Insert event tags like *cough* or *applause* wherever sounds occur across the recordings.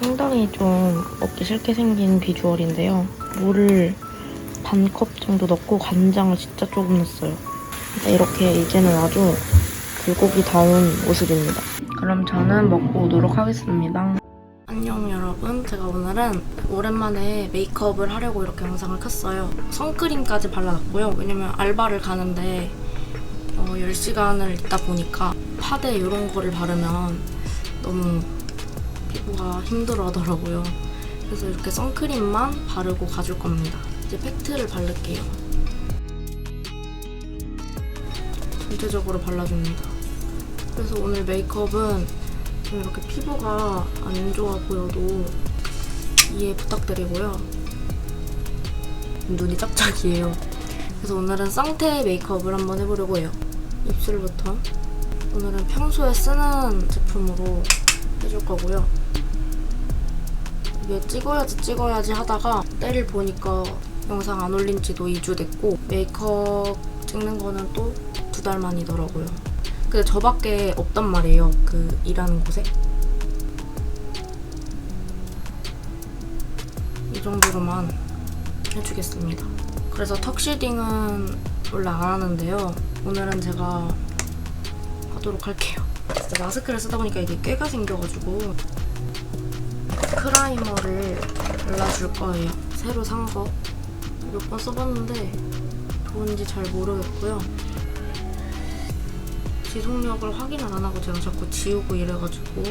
상당히 좀 먹기 싫게 생긴 비주얼인데요. 물을 반 컵 정도 넣고 간장을 진짜 조금 넣었어요. 이렇게 이제는 아주 불고기다운 모습입니다. 그럼 저는 먹고 오도록 하겠습니다. 안녕 여러분. 제가 오늘은 오랜만에 메이크업을 하려고 이렇게 영상을 켰어요. 선크림까지 발라놨고요. 왜냐면 알바를 가는데 어, 10시간을 있다 보니까 파데 이런 거를 바르면 너무 피부가 힘들어 하더라고요. 그래서 이렇게 선크림만 바르고 가줄 겁니다. 이제 팩트를 바를게요. 전체적으로 발라줍니다. 그래서 오늘 메이크업은 좀 이렇게 피부가 안 좋아 보여도 이해 부탁드리고요. 눈이 짝짝이에요. 그래서 오늘은 쌍태 메이크업을 한번 해보려고 해요. 입술부터. 오늘은 평소에 쓰는 제품으로 해줄 거고요. 이게 찍어야지 찍어야지 하다가 때를 보니까 영상 안 올린 지도 2주 됐고 메이크업 찍는 거는 또 두 달 만이더라고요. 근데 저밖에 없단 말이에요. 그 일하는 곳에. 이 정도로만 해주겠습니다. 그래서 턱시딩은 원래 안 하는데요. 오늘은 제가 하도록 할게요. 진짜 마스크를 쓰다 보니까 이게 꾀가 생겨가지고 크라이머를 발라줄 거예요. 새로 산 거. 몇 번 써봤는데 좋은지 잘 모르겠고요. 지속력을 확인을 안 하고 제가 자꾸 지우고 이래가지고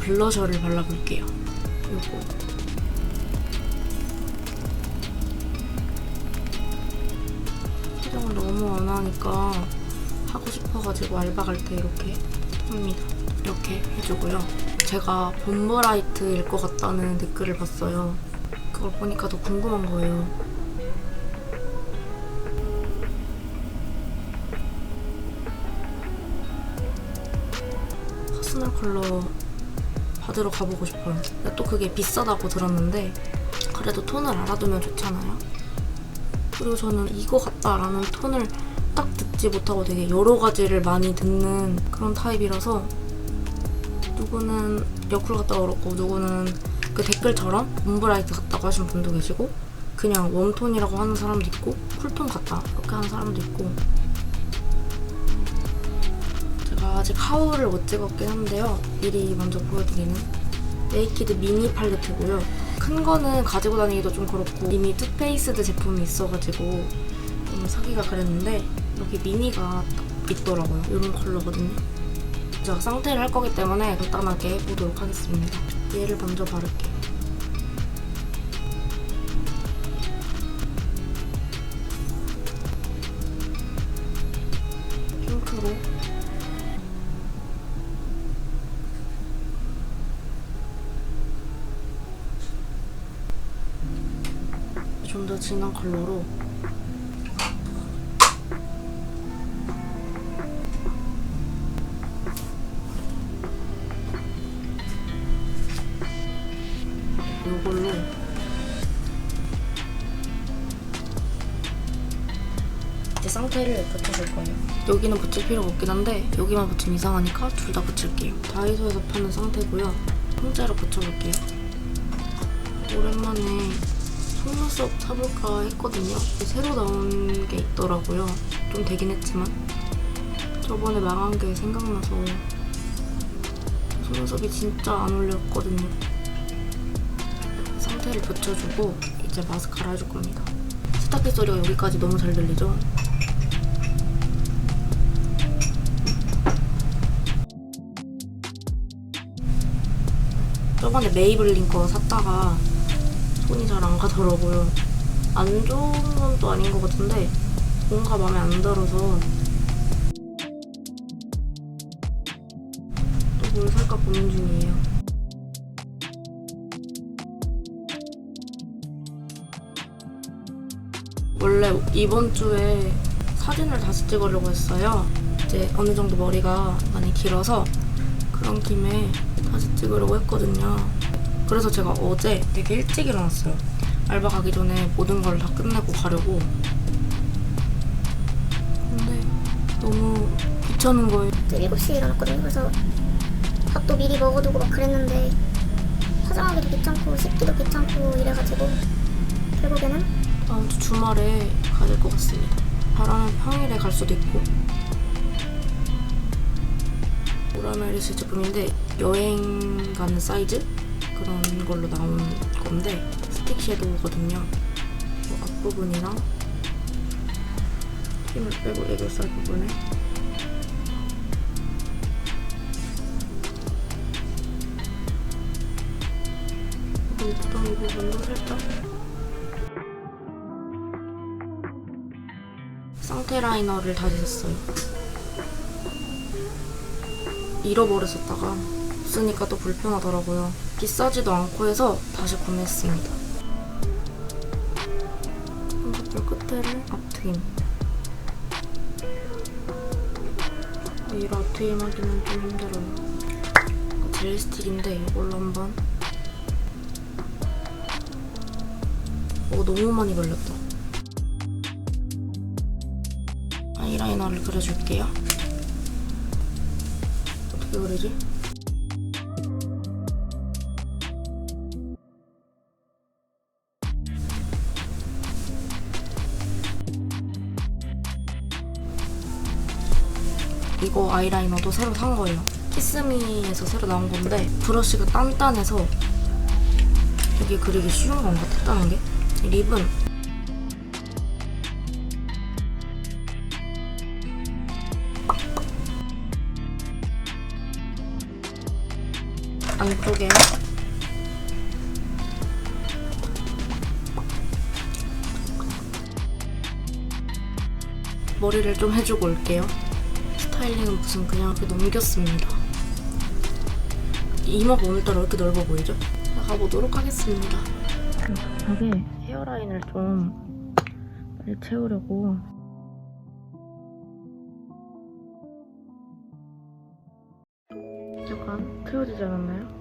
블러셔를 발라볼게요. 요거. 화장을 너무 안 하니까 하고 싶어가지고 알바 갈 때 이렇게 합니다. 이렇게 해주고요. 제가 봄브라이트일 것 같다는 댓글을 봤어요. 그걸 보니까 더 궁금한 거예요. 퍼스널 컬러 받으러 가보고 싶어요. 근데 또 그게 비싸다고 들었는데 그래도 톤을 알아두면 좋잖아요. 그리고 저는 이거 같다라는 톤을 딱 듣지 못하고 되게 여러 가지를 많이 듣는 그런 타입이라서 누구는 여쿨 같다고 그렇고 누구는 그 댓글처럼 봄브라이트 같다고 하시는 분도 계시고 그냥 웜톤이라고 하는 사람도 있고 쿨톤 같다 이렇게 하는 사람도 있고 제가 아직 하울을 못 찍었긴 한데요. 미리 먼저 보여드리는 네이키드 미니 팔레트고요 큰 거는 가지고 다니기도 좀 그렇고 이미 투페이스드 제품이 있어가지고 좀 사기가 그랬는데 여기 미니가 딱 있더라고요 이런 컬러거든요 제가 쌍태를 할 거기 때문에 간단하게 해보도록 하겠습니다. 얘를 먼저 바를게요. 핑크로 진한 컬러로 이걸로 이제 쌍태를 붙여줄 거예요. 여기는 붙일 필요가 없긴 한데 여기만 붙이면 이상하니까 둘 다 붙일게요. 다이소에서 파는 쌍태고요. 통째로 붙여볼게요. 오랜만에 속눈썹 사볼까 했거든요. 새로 나온 게 있더라고요. 좀 되긴 했지만 저번에 망한 게 생각나서 속눈썹이 진짜 안 올렸거든요. 상태를 붙여주고 이제 마스카라 해줄 겁니다. 세탁기 소리가 여기까지 너무 잘 들리죠? 저번에 메이블린 거 샀다가 손이 잘 안 가더라고요. 안 좋은 건 또 아닌 것 같은데 뭔가 마음에 안 들어서 또 뭘 살까 고민 중이에요. 원래 이번 주에 사진을 다시 찍으려고 했어요. 이제 어느 정도 머리가 많이 길어서 그런 김에 다시 찍으려고 했거든요. 그래서 제가 어제 되게 일찍 일어났어요. 알바 가기 전에 모든 걸 다 끝내고 가려고. 근데 너무 귀찮은 거예요. 또 7시에 일어났거든요. 그래서 밥도 미리 먹어두고 막 그랬는데 화장하기도 귀찮고 씻기도 귀찮고 이래가지고 결국에는 다음 주 주말에 가야 될 것 같습니다. 바람은 평일에 갈 수도 있고. 오라메리스 제품인데 여행 가는 사이즈 그런 걸로 나온 건데 스틱 섀도우거든요. 뭐 앞부분이랑 힘을 빼고 애교살 부분에 눈두덩이 부분도 살짝 상태 라이너를 다시 샀어요. 잃어버렸었다가 없으니까 또 불편하더라고요. 비싸지도 않고 해서 다시 구매했습니다. 쌍꺼풀 끝에를 앞트임. 이 앞트임 하기는 좀 힘들어요. 이거 젤 스틱인데 이걸로 한번. 오 너무 많이 걸렸다. 아이라이너를 그려줄게요. 어떻게 그리지? 이거 아이라이너도 새로 산 거예요. 키스미에서 새로 나온 건데 브러쉬가 단단해서 되게 그리기 쉬운 것 같았다는 게 립은 안쪽에 머리를 좀 해주고 올게요. 스타일링은 무슨 그냥 이렇게 넘겼습니다. 이마가 오늘따라 왜 이렇게 넓어 보이죠? 가보도록 하겠습니다. 벽에 헤어라인을 좀 빨리 채우려고 약간 채워지지 않았나요?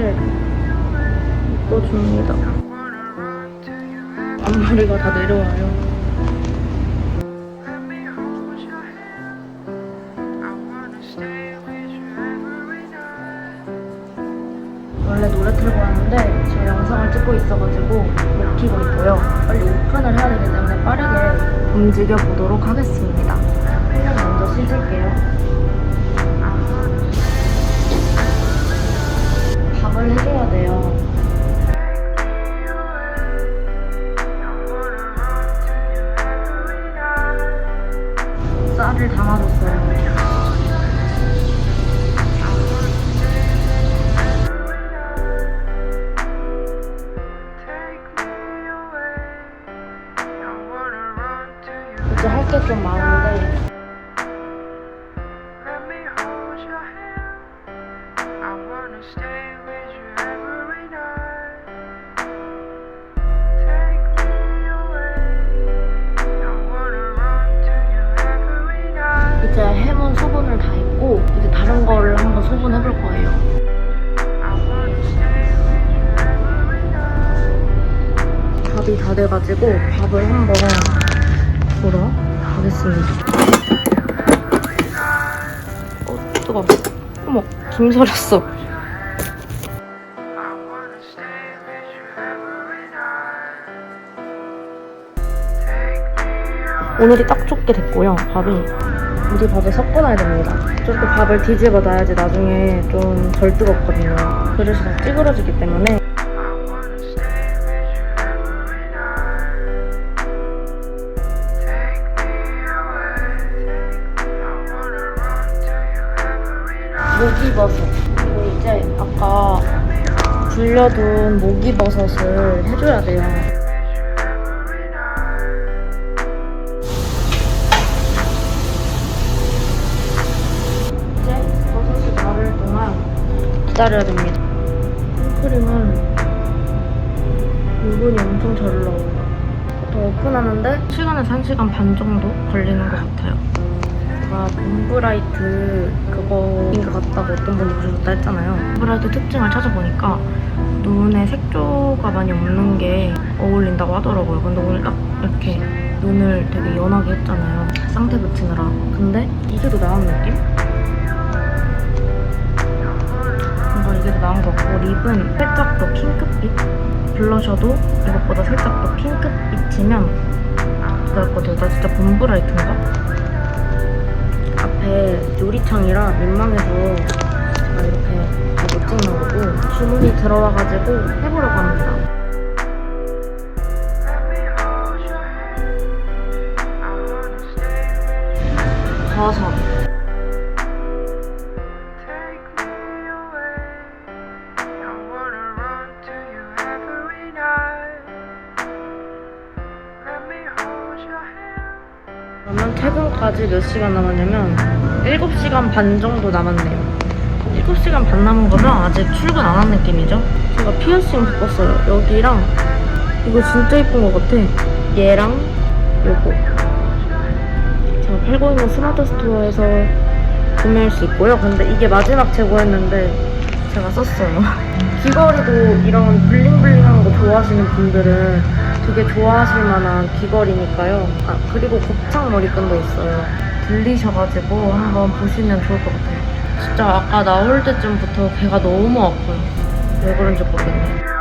머리를 묶어줍니다. 앞머리가 다 내려와요. 원래 노래 틀고 왔는데 지금 영상을 찍고 있어가지고 못 키고 있고요. 빨리 오픈을 해야 되기 때문에 빠르게 움직여 보도록 하겠습니다. 그냥 먼저 씻을게요. 이제 할 게 좀 많은데. 이제 해본 소분을 다 했고 이제 다른 거를 한번 소분해 볼 거예요. You every night. 밥이 다 돼가지고 밥을 한번 가겠습니다. 어, 뜨거. 어머, 김 서렸어. 오늘이 딱 좋게 됐고요. 밥이 우리 밥에 섞어놔야 됩니다. 저렇게 밥을 뒤집어 놔야지 나중에 좀 덜 뜨겁거든요. 그릇이 다 찌그러지기 때문에 목이버섯. 그리고 이제 아까 불려둔 목이버섯을 해줘야 돼요. 이제 버섯이 다 기다려야 됩니다. 선크림은 물건이 엄청 잘 올라와요. 더 오픈하는데 시간은 1시간 반 정도 걸리는 것 같아요. 제가 봄브라이트 그거인 것 같다고 어떤 분이 그러셨다 했잖아요. 봄브라이트 특징을 찾아보니까 눈에 색조가 많이 없는 게 어울린다고 하더라고요. 근데 오늘 딱 이렇게 눈을 되게 연하게 했잖아요. 쌍태 붙이느라. 근데 이게 더 나은 느낌? 뭔가 이게 더 나은 것 같고 립은 살짝 더 핑크빛? 블러셔도 이것보다 살짝 더 핑크빛이면 같아요. 나 진짜 봄브라이트인가? 앞에 요리창이라 민망해서 제가 이렇게 다못 찍는 거고 주문이 들어와가지고 해보려고 합니다. Me 퇴근까지 몇 시간 남았냐면 7시간 반 정도 남았네요. 7시간 반 남은 거죠? 아직 출근 안 한 느낌이죠? 제가 피어싱 바꿨어요. 여기랑 이거 진짜 예쁜 것 같아. 얘랑 요거. 제가 팔고 있는 스마트 스토어에서 구매할 수 있고요. 근데 이게 마지막 재고였는데 제가 썼어요. *laughs* 귀걸이도 이런 블링블링한 거 좋아하시는 분들은 되게 좋아하실 만한 귀걸이니까요. 아, 그리고 곱창 머리끈도 있어요. 들리셔가지고 한번 보시면 좋을 것 같아요. 진짜 아까 나올 때쯤부터 배가 너무 아파요. 왜 그런지 모르겠네요.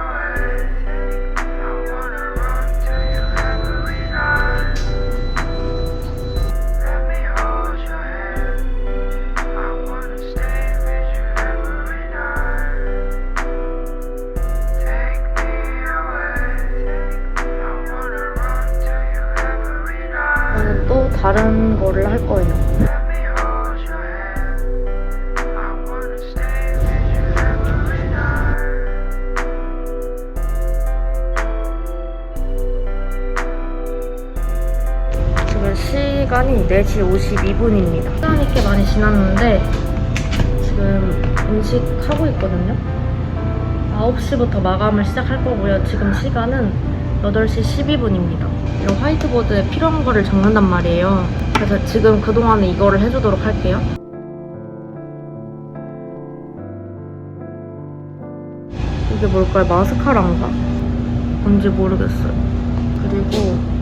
4시 52분입니다. 시간이 꽤 많이 지났는데 지금 음식 하고 있거든요. 9시부터 마감을 시작할 거고요. 지금 시간은 8시 12분입니다. 이런 화이트보드에 필요한 거를 적는단 말이에요. 그래서 지금 그동안에 이거를 해주도록 할게요. 이게 뭘까요? 마스카라인가? 뭔지 모르겠어요. 그리고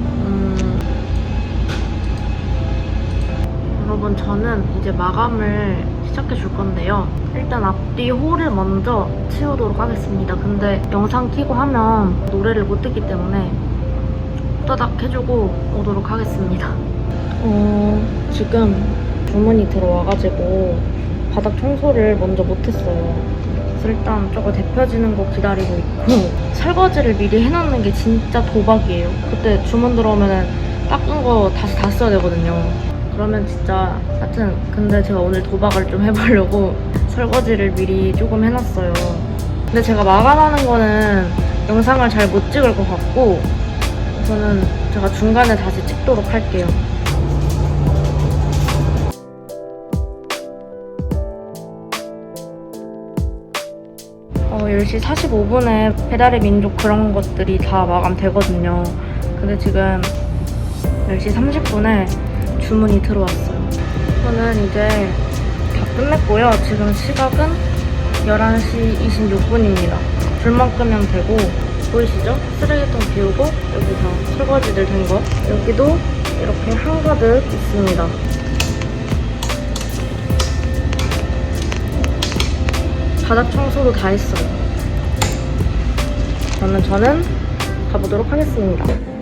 여러분 저는 이제 마감을 시작해 줄 건데요. 일단 앞뒤 홀을 먼저 치우도록 하겠습니다. 근데 영상 키고 하면 노래를 못 듣기 때문에 후다닥 해주고 오도록 하겠습니다. 어, 지금 주문이 들어와가지고 바닥 청소를 먼저 못했어요. 그래서 일단 저거 데펴지는 거 기다리고 있고 *laughs* 설거지를 미리 해놓는 게 진짜 도박이에요. 그때 주문 들어오면은 닦은 거 다시 다 써야 되거든요. 그러면 진짜 하여튼 근데 제가 오늘 도박을 좀 해보려고 *laughs* 설거지를 미리 조금 해놨어요. 근데 제가 마감하는 거는 영상을 잘 못 찍을 것 같고 저는 제가 중간에 다시 찍도록 할게요. 어, 10시 45분에 배달의 민족 그런 것들이 다 마감되거든요. 근데 지금 10시 30분에 주문이 들어왔어요. 저는 이제 다 끝냈고요. 지금 시각은 11시 26분입니다. 불만 끄면 되고 보이시죠? 쓰레기통 비우고 여기 다 설거지들 된 거. 여기도 이렇게 한가득 있습니다. 바닥 청소도 다 했어요. 그러면 저는 가보도록 하겠습니다.